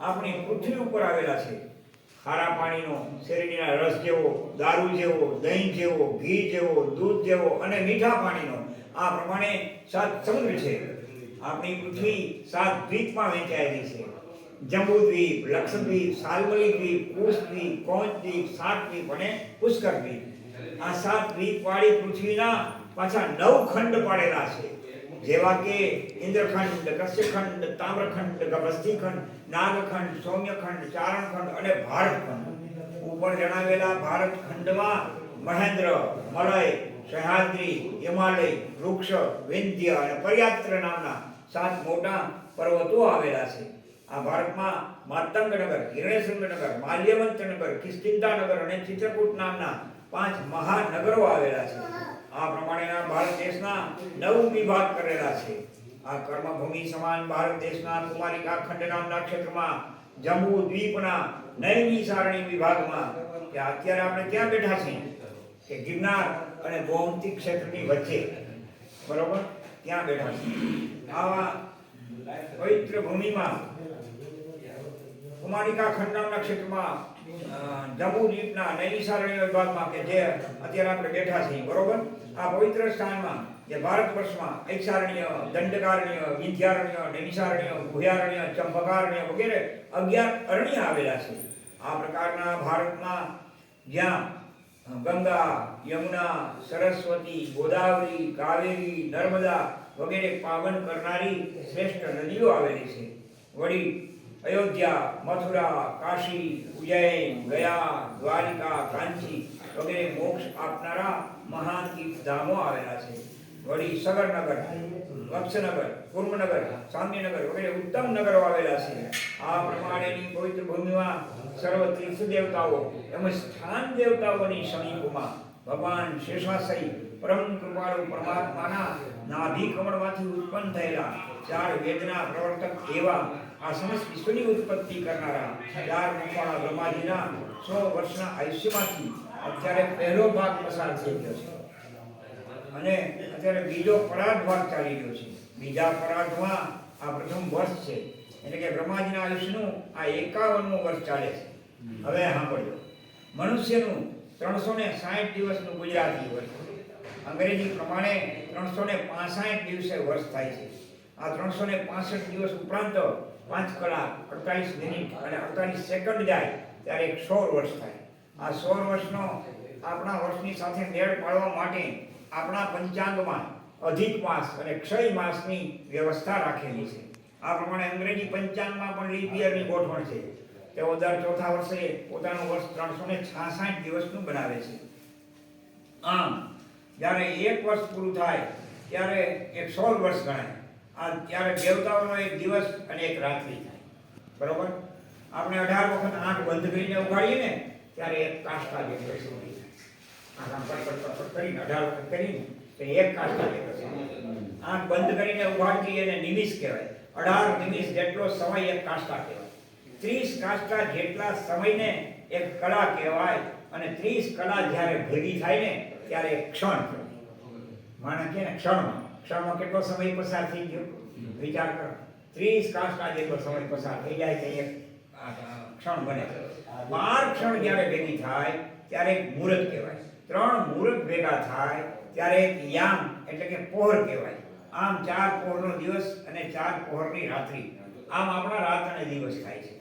આપણી પૃથ્વી ઉપર આવેલા છે. ખારા પાણીનો શેરડીના રસ જેવો, દારૂ જેવો, દહીં જેવો, ઘી જેવો, દૂધ જેવો અને મીઠા પાણીનો આ પ્રમાણે સાત સમુદ્ર છે. આપણી પૃથ્વી સાત દ્વીપમાં વહેંચાયેલી છે. જંબુદ્વીપ, લક્ષદ્વીપ સાલમલી દ્વીપ કુશ દ્વીપ કોંચ દ્વીપ સાત દ્વીપ અને પુષ્કર દ્વીપ આ સાત દ્વીપ વાળી પૃથ્વીના પાછા નવ ખંડ પાડેલા છે. જેવા કે ઇન્દ્રખંડ, કશ્યખંડ, તામ્રખંડ ગભસ્તીખંડ નાગખંડ, સૌમ્યખંડ, ચારણખંડ અને ભારતખંડ. ઉપર જણાવેલા ભારત ખંડમાં મહેન્દ્ર, મલય, સહ્યાદ્રી, હિમાલય, વૃક્ષ, વિંધ્ય અને પર્યાત્ર નામના સાત મોટા પર્વતો આવેલા છે. આ ભારતમાં માતંગનગર હિરણ્યશૃંગનગર માલ્યવંતનગર કિષ્કિંધાનગર અને ચિત્રકૂટ નામના પાંચ મહાનગરો આવેલા છે. આ પ્રમાણેના ભારત દેશના નવ વિભાગ કરેલા છે. આ કર્મભૂમિ સમાન ભારત દેશના કુમારિકા ખંડ નામના ક્ષેત્રમાં જમ્મુ દ્વીપના નયની સારણી વિભાગમાં કે અત્યારે આપણે ક્યાં બેઠા છીએ? કે ગિરનાર અને ગોમતી ક્ષેત્રની વચ્ચે. બરોબર? ત્યાં બેઠા છીએ? આવા પવિત્ર ભૂમિમાં કુમારિકા ખંડ નામના ક્ષેત્રમાં જમ્મુ દ્વીપના નૈનિસારણ્ય વિભાગમાં કે જે અત્યારે આપણે બેઠા છીએ, બરોબર? આ પવિત્ર સ્થાનમાં જે ભારત વર્ષમાં ઐક્ષારણ્ય દંડકારણ્ય, વિંધ્યારણ્ય નૈનિસારણ્ય ભૂયારણ્ય ચંપકારણ્ય વગેરે અગિયાર અરણ્ય આવેલા છે. આ પ્રકારના ભારતમાં જ્યાં ગંગા, યમુના, સરસ્વતી, ગોદાવરી, કાવેરી, નર્મદા વગેરે પાવન કરનારી શ્રેષ્ઠ નદીઓ આવેલી છે. વળી અયોધ્યા, મથુરા, કાશી, ઉજ્જૈન, ગયા, દ્વારિકા કાંચી વગેરે મોક્ષ આપનારા મહાન તીર્થધામો આવેલા છે. વળી સગરનગર વત્સનગર કુર્મનગર સામ્યનગર વગેરે ઉત્તમ નગરો આવેલા છે. આ પ્રમાણેની પવિત્ર ભૂમિમાં સર્વ તીર્થ દેવતાઓ તેમજ સ્થાન દેવતાઓની સમીપમાં ભગવાન શેષાશય પરમ કૃપાળુ પરમાત્માના નાભી કમળમાંથી ઉત્પન્ન થયેલા ચાર વેદના પ્રવર્તક એવા આ સમસ્ત વિશ્વની ઉત્પત્તિ કરનારા ચાર મુખવાળા બ્રહ્માજીના સો વર્ષના આયુષ્યમાંથી અત્યારે પહેલો ભાગ પસાર થઈ ગયો છે. અને અત્યારે બીજો પરાધ ભાગ ચાલી રહ્યો છે. બીજા પરાધમાં આ પ્રથમ વર્ષ છે. એટલે કે બ્રહ્માજીના આયુષ્યનું આ એકાવનમું વર્ષ ચાલે છે. હવે સાંભળજો. મનુષ્યનું ત્રણસો ને સાઠ દિવસનું ગુજરાતી વર્ષ અંગ્રેજી પ્રમાણે ત્રણસો ને પાસઠ દિવસે વર્ષ થાય છે. આ ત્રણસો ને પાસઠ દિવસ ઉપરાંત પાંચ કલાક અડતાલીસ મિનિટ અને અડતાલીસ સેકન્ડ જાય ત્યારે એક સોળ વર્ષ થાય. આ સોળ વર્ષનો આપણા વર્ષની સાથે મેળ પાડવા માટે આપણા પંચાંગમાં અધિક માસ અને ક્ષય માસની વ્યવસ્થા રાખેલી છે. આ પ્રમાણે અંગ્રેજી પંચાંગમાં પણ લીપ યરની ગોઠવણ છે. તેઓ દર ચોથા વર્ષે પોતાનું વર્ષ ત્રણસો ને છાસઠ દિવસનું બનાવે છે. આમ, જ્યારે એક વર્ષ પૂરું થાય, ત્યારે એક સોળ વર્ષ ગણાય. આ ત્યારે દેવતાઓનો એક દિવસ અને એક રાત્રિ થાય. બરોબર? આપણે અઢાર વખત આંખ બંધ કરીને ઉગાડીએ ને, ત્યારે એક કાષ્ટા જેટલો સમય થાય આમ પડપડ પટ કરીને, અઢાર વખત કરીને, તો એક કાષ્ટા જેટલો આંખ બંધ કરીને ઉગાડતી એને નિમિષ કહેવાય. અઢાર નિમિષ જેટલો સમય એક કાષ્ટા કહેવાય. ત્રીસ કાષ્ટા જેટલા સમયને એક કળા કહેવાય અને ત્રીસ કળા જ્યારે ભેગી થાય ને, ત્યારે એક ક્ષણ માણસ કે ક્ષણમાં. ક્ષણમાં કેટલો સમય પસાર થઈ ગયો? વિચાર કરો. ત્રીસ કાંસકા જેટલો સમય પસાર થઈ જાય આ, ક્ષણ બને. બાર ક્ષણ જ્યારે ભેગી થાય ત્યારે એક મુહૂર્ત કહેવાય. ત્રણ મુહૂર્ત ભેગા થાય ત્યારે યામ એટલે કે પહોર કહેવાય. આમ ચાર પહોરનો દિવસ અને ચાર પહોરની રાત્રિ. આમ આપણા રાત અને દિવસ થાય છે.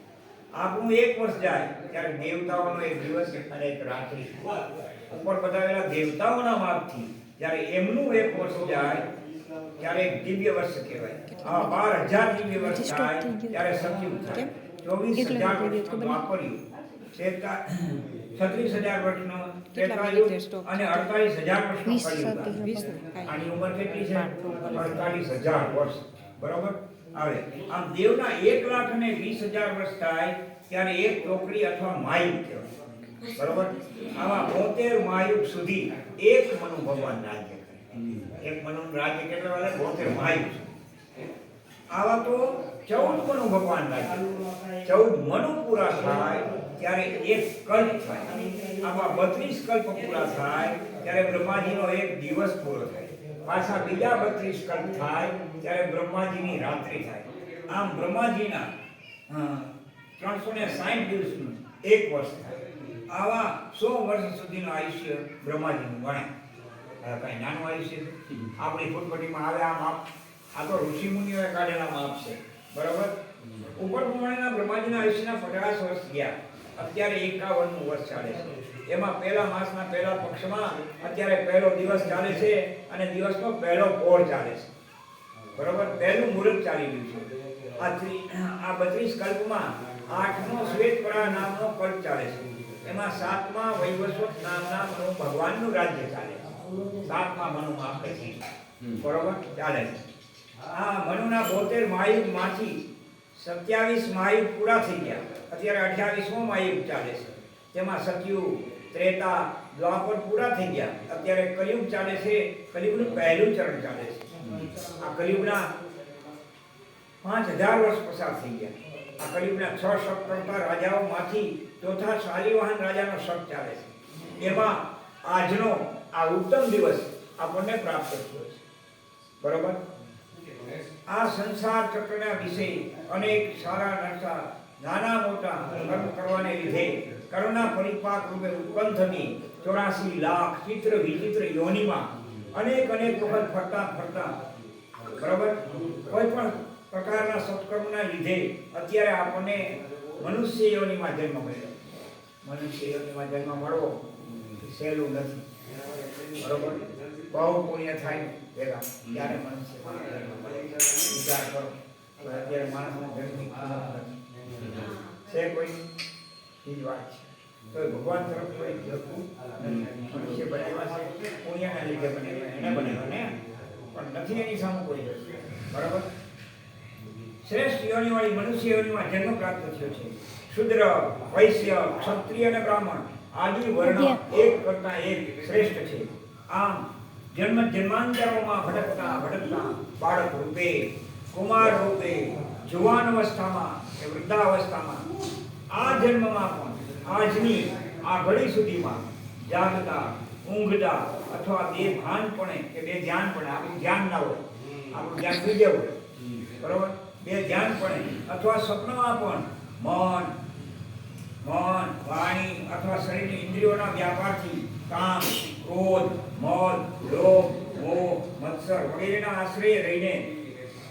આપણું એક વર્ષ જાય ત્યારે દેવતાઓનો એક દિવસ અને એક રાત્રિ. ઉપર બતાવેલા દેવતાઓના માપથી જ્યારે એમનું એક વર્ષ જાય ત્યારે દિવ્ય વર્ષ કહેવાય. આ બાર હજાર દિવ્ય વર્ષ થાય ત્યારે સત્યુગ થાય. ચોવીસ હજાર વર્ષનું? તેતા છત્રીસ હજાર વર્ષનો કેટલા અને અડતાલીસ હજાર વર્ષનો. આની ઉંમર કેટલી છે? અડતાલીસ હજાર વર્ષ. બરોબર? આવે આમ દેવના એક લાખ અને વીસ હજાર વર્ષ થાય ત્યારે એક ટોકરી અથવા માયુ કહેવાય. બરોબર? આવા બોતેર માયુગ સુધી એક મનુ ભગવાન ના કરે એક મનુ રાજ્ય કેટલા વાળા બોતેર માયુગ આવા તો ચૌદ મનુ ભગવાન રાજ્ય ચૌદ મનુ પૂરા થાય ત્યારે એક કલ્પ થાય. આમાં બત્રીસ કલ્પ પૂરા થાય ત્યારે બ્રહ્માજીનો એક દિવસ પૂરો થાય. પાછા બીજા બત્રીસ કલ્પ થાય ત્યારે બ્રહ્માજીની રાત્રિ થાય. આમ બ્રહ્માજીના ત્રણસો ને સાઠ દિવસનું એક વર્ષ થાય. આવા સો વર્ષ સુધીનું આયુષ્ય બ્રહ્માજીનું ગણાય. આ કાંઈ નાનું આવી છે? આપણી ફૂટપટ્ટીમાં આવે આ માપ આ તો ઋષિ મુનિઓએ કાઢેલા માપ છે. બરાબર? ઉપર પ્રમાણેના બ્રહ્માજીના ઋષિના પચાસ વર્ષ ગયા. અત્યારે એકાવનનું વર્ષ ચાલે છે. એમાં પહેલા માસના પહેલા પક્ષમાં અત્યારે પહેલો દિવસ ચાલે છે અને દિવસનો પહેલો પોળ ચાલે છે. બરોબર? પહેલું મુહૂર્ત ચાલી રહ્યું છે. આ આ બત્રીસ કલ્પમાં આઠમો શ્વેતપરા નામનો કલ્પ ચાલે છે. એમાં સાતમા વૈવસ્વત નામના મનુ ભગવાનનું રાજ્ય ચાલે છે. સાતમા મનુ આપણે છીએ. બરોબર? ચાલે છે. આ મનુના બોતેર મહાયુગમાંથી સત્યાવીસ માયુગ પૂરા થઈ ગયા. અત્યારે અઠ્યાવીસમો માયુગ ચાલે છે. તેમાં સતયુગ ત્રેતા દ્વાપર પૂરા થઈ ગયા. અત્યારે કલયુગ ચાલે છે. કલયુગનું પહેલું ચરણ ચાલે છે. આ કલયુગના પાંચ હજાર વર્ષ પસાર થઈ ગયા. આ કલયુગના છ શક કરતા રાજાઓમાંથી ચોથા શાલીવાહન રાજાનો શક ચાલે છે. એમાં આજનો આ ઉત્તમ દિવસ આપણને પ્રાપ્ત થયો છે. બરોબર? આ સંસાર ચક્રના વિશે અનેક સારા નરસા નાના મોટા કર્મ કરવાને લીધે કરુણા પરિપાક રૂપે ઉત્પન્ન થતી ચોરાસી લાખ ચિત્ર વિચિત્ર યોનિમાં અનેક અનેક વખત ફરતા ફરતા, બરાબર? કોઈ પણ પ્રકારના સત્કર્મના લીધે અત્યારે આપણને મનુષ્ય યોનિમાં જન્મ મળ્યો. મનુષ્ય યોનિમાં જન્મ મળવો સહેલું નથી. બરોબર? બહુ પુણ્ય થાય ભેગા ત્યારે મનુષ્યમાં વિચાર કરો. અત્યારે માણસના જન્મની છે કોઈ એ વાત છે. તો ભગવાન તરફ કોઈ જતું મનુષ્ય બનાવ્યા છે, પુણ્યના લીધે બનાવ્યા એને બનાવ્યા ને? પણ નથી એની સામે કોઈ. બરાબર? શ્રેષ્ઠ યોનિવાળી મનુષ્ય યોનિમાં જન્મ પ્રાપ્ત થયો છે. શુદ્ર, વૈશ્ય, ક્ષત્રિય અને બ્રાહ્મણ. આદિ વર્ણ એક કરતા એક શ્રેષ્ઠ છે. આમ જન્મ જન્માંતરોમાં ભટકતા ભટકતા બાળક રૂપે કુમાર રૂપે જુવાન અવસ્થામાં કે વૃદ્ધાવસ્થામાં આ જન્મમાં પણ આજની આ ઘડી સુધીમાં જાગતા ઊંઘતા અથવા બે ભાનપણે કે બે ધ્યાનપણે આપણું ધ્યાન ના હોય આપણું ધ્યાન બીજે હોય. બરોબર? બે ધ્યાનપણે અથવા સ્વપ્નમાં પણ મન અથવા ઇન્દ્રિયોના વ્યાપારથી કામ, ક્રોધ, મદ, લોભ, મોહ, મત્સર વગેરેના આશ્રય રહીને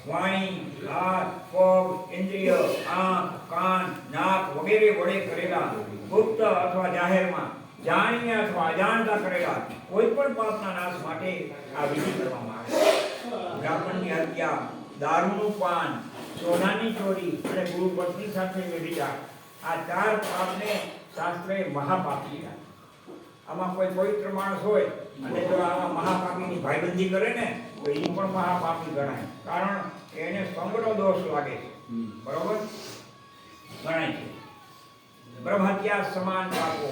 વાણી, હાથ, પગ, ઇન્દ્રિય, આંખ, કાન, નાક વગેરે વડે કરેલા ગુપ્ત અથવા જાહેરમાં, જાણીને અથવા અજાણતા કરેલા કોઈ પણ પાપના નાશ માટે આ વિધિ કરવામાં આવે. બ્રાહ્મણની હત્યા દારૂનું પાન, સોનાની ચોરી અને ગુરુ પત્ની સાથે વ્યભિચાર આ ચાર પાપને શાસ્ત્રએ મહાપાપ કીધા આમાં કોઈ પવિત્ર માણસ હોય અને જો આમાં મહાપાપીની ભાઈબંધી કરે ને તો એ પણ મહાપાપી ગણાય. કારણ એને સંગનો દોષ લાગે છે. બરોબર? ગણાય છે. બ્રહ્મત્યા સમાન પાપો.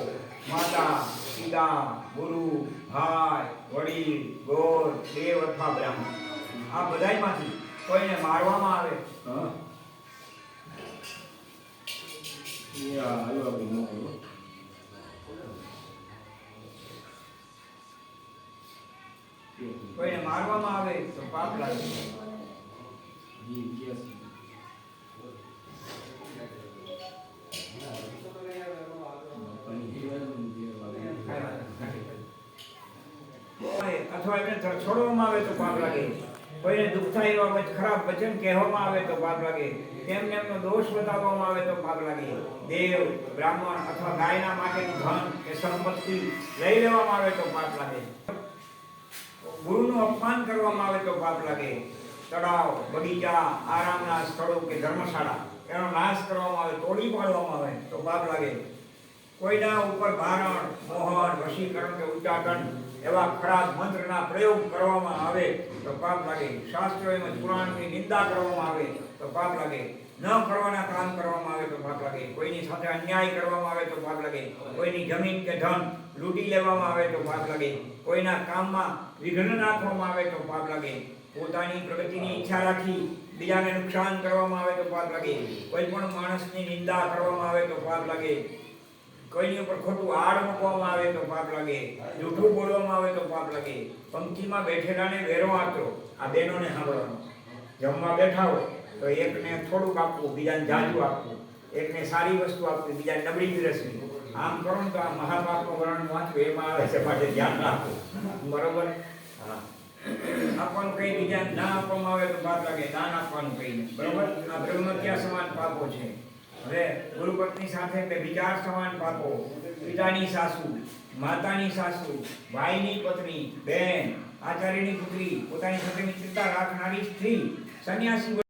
માતા પિતા ગુરુ ભાઈ વડીલ ગોર દેવ અથવા બ્રાહ્મણ. આ બધાયમાંથી કોઈને મારવામાં આવે? કોઈને મારવામાં આવે તો પાપ લાગે હોય અથવા એને છોડવામાં આવે તો પાપ લાગે કોઈને દુઃખ થાય એવા પછી ખરાબ વચન કહેવામાં આવે તો પાપ લાગે. તેમને એમનો દોષ બતાવવામાં આવે તો પાપ લાગે. દેવ, બ્રાહ્મણ અથવા ગાયના માટેનું ધન કે સંપત્તિ લઈ લેવામાં આવે તો પાપ લાગે. ગુરુનું અપમાન કરવામાં આવે તો પાપ લાગે. તળાવ, બગીચા, આરામના સ્થળો કે ધર્મશાળા, એનો નાશ કરવામાં આવે, તોડી પાડવામાં આવે તો પાપ લાગે. કોઈના ઉપર ભારણ, મોહન, વશીકરણ કે ઉચ્ચાટન એવા ખરાબ મંત્રના પ્રયોગ કરવામાં આવે તો પાપ લાગે. શાસ્ત્રો એમ પુરાણની નિંદા કરવામાં આવે તો પાપ લાગે. ન કરવાના કામ કરવામાં આવે તો પાપ લાગે. કોઈની સાથે અન્યાય કરવામાં આવે તો પાપ લાગે. કોઈની જમીન કે ધન લૂંટી લેવામાં આવે તો પાપ લાગે. કોઈના કામમાં વિઘ્ન નાખવામાં આવે તો પાપ લાગે. પોતાની પ્રગતિની ઈચ્છા રાખી બીજાને નુકસાન કરવામાં આવે તો પાપ લાગે. કોઈ પણ માણસની નિંદા કરવામાં આવે તો પાપ લાગે. કોઈની ઉપર ખોટું આડ મૂકવામાં આવે તો પાપ લાગે, જૂઠું બોલવામાં આવે તો પાપ લાગે. પંક્તિમાં બેઠેલાને વેરો આપતો આ બેનોને સાંભળવાનું. જમવા બેઠા હોય તો એકને થોડુંક આપવું, બીજાને જાજુ આપવું. એકને સારી વસ્તુ આપવી, બીજાને નબળી પીરસવી. આમ કરો તો આ મહાપાપનું વર્ણન વાંચવું એમાં આવે છે માટે ધ્યાન રાખવું. બરોબર? હા. આપવાનું કઈ બીજાને ના આપવામાં આવે તો પાપ લાગે દાન આપવાનું કહીને બરોબર? આ બ્રહ્મત્યા સમાન પાપો છે? હવે ગુરુ પત્ની સાથે તે વિચાર સમાન પાપો પિતાની સાસુ, માતાની સાસુ, ભાઈની પત્ની, બેન, આચાર્યની પુત્રી, પોતાની સાથે મિત્રતા રાખનારી સ્ત્રી, સંન્યાસી